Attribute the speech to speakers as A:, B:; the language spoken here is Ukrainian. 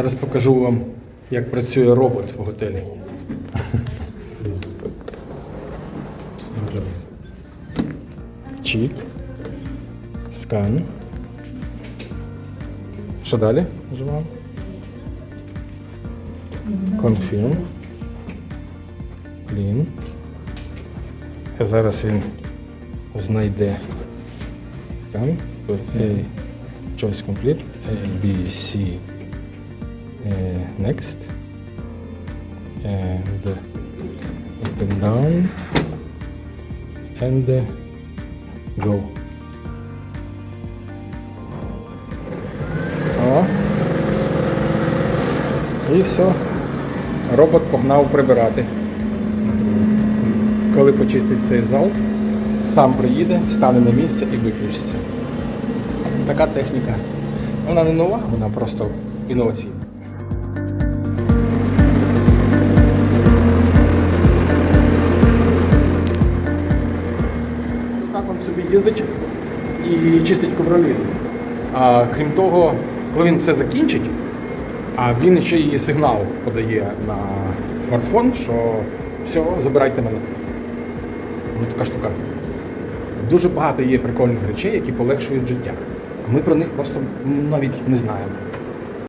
A: Зараз покажу вам, як працює робот в готелі. Чік. Скан. Що далі? Нажимаємо. Confirm. Clean. А зараз він знайде там choice complete, A, B, C, next, and open down, and uh, go. О. І все. Робот погнав прибирати. Коли почистить цей зал, сам приїде, стане на місце і виключиться. Така техніка. Вона не нова, вона просто інноваційна. Так він собі їздить і чистить ковролін. А крім того, коли він це закінчить, а він ще і сигнал подає на смартфон, що все, забирайте мене. Ну, така штука. Дуже багато є прикольних речей, які полегшують життя. Ми про них просто навіть не знаємо.